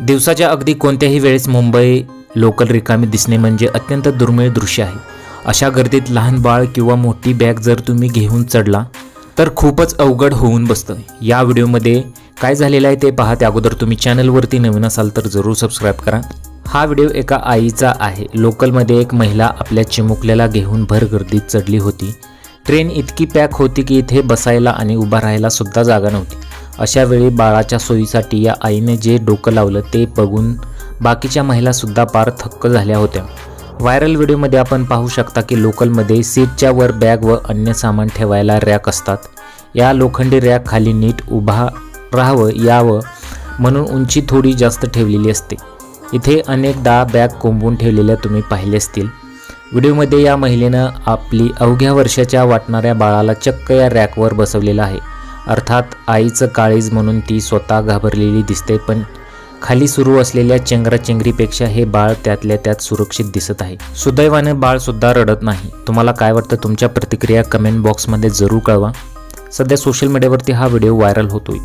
दिवसाच्या अगदी कोणत्याही वेळेस मुंबई लोकल रिकामी दिसणे म्हणजे अत्यंत दुर्मिळ दृश्य आहे. अशा गर्दीत लहान बाळ किंवा मोठी बॅग जर तुम्ही घेऊन चढला तर खूपच अवघड होऊन बसतं. या व्हिडिओमध्ये काय झालेलं आहे ते पहा अगोदर तुम्ही चॅनलवरती नवीन असाल तर जरूर सबस्क्राईब करा. हा व्हिडिओ एका आईचा आहे. लोकलमध्ये एक महिला आपल्या चिमुकल्याला घेऊन भर गर्दीत चढली होती. ट्रेन इतकी पॅक होती की इथे बसायला आणि उभा राहायला सुद्धा जागा नव्हती. अशा वेळी बाळाच्या सोयीसाठी या आईने जे डोकं लावलं ते बघून बाकीच्या महिलासुद्धा पार थक्क झाल्या होत्या. व्हायरल व्हिडिओमध्ये आपण पाहू शकता की लोकलमध्ये सीटच्या वर बॅग व अन्य सामान ठेवायला रॅक असतात. या लोखंडी रॅक खाली नीट उभा राहावं यावं म्हणून उंची थोडी जास्त ठेवलेली असते. इथे अनेकदा बॅग कोंबून ठेवलेल्या तुम्ही पाहिले असतील. व्हिडिओमध्ये या महिलेनं आपली अवघ्या वर्षाच्या वाटणाऱ्या बाळाला चक्क या रॅकवर बसवलेलं आहे. अर्थात आईचं काळीज म्हणून ती स्वतः घाबरलेली दिसते पण खाली सुरू असलेल्या चेंगराचेंगरीपेक्षा हे बाळ त्यातल्या त्यात सुरक्षित दिसत आहे. सुदैवाने बाळसुद्धा रडत नाही. तुम्हाला काय वाटतं तुमच्या प्रतिक्रिया कमेंट बॉक्समध्ये जरूर कळवा. सध्या सोशल मीडियावरती हा व्हिडिओ व्हायरल होतोय.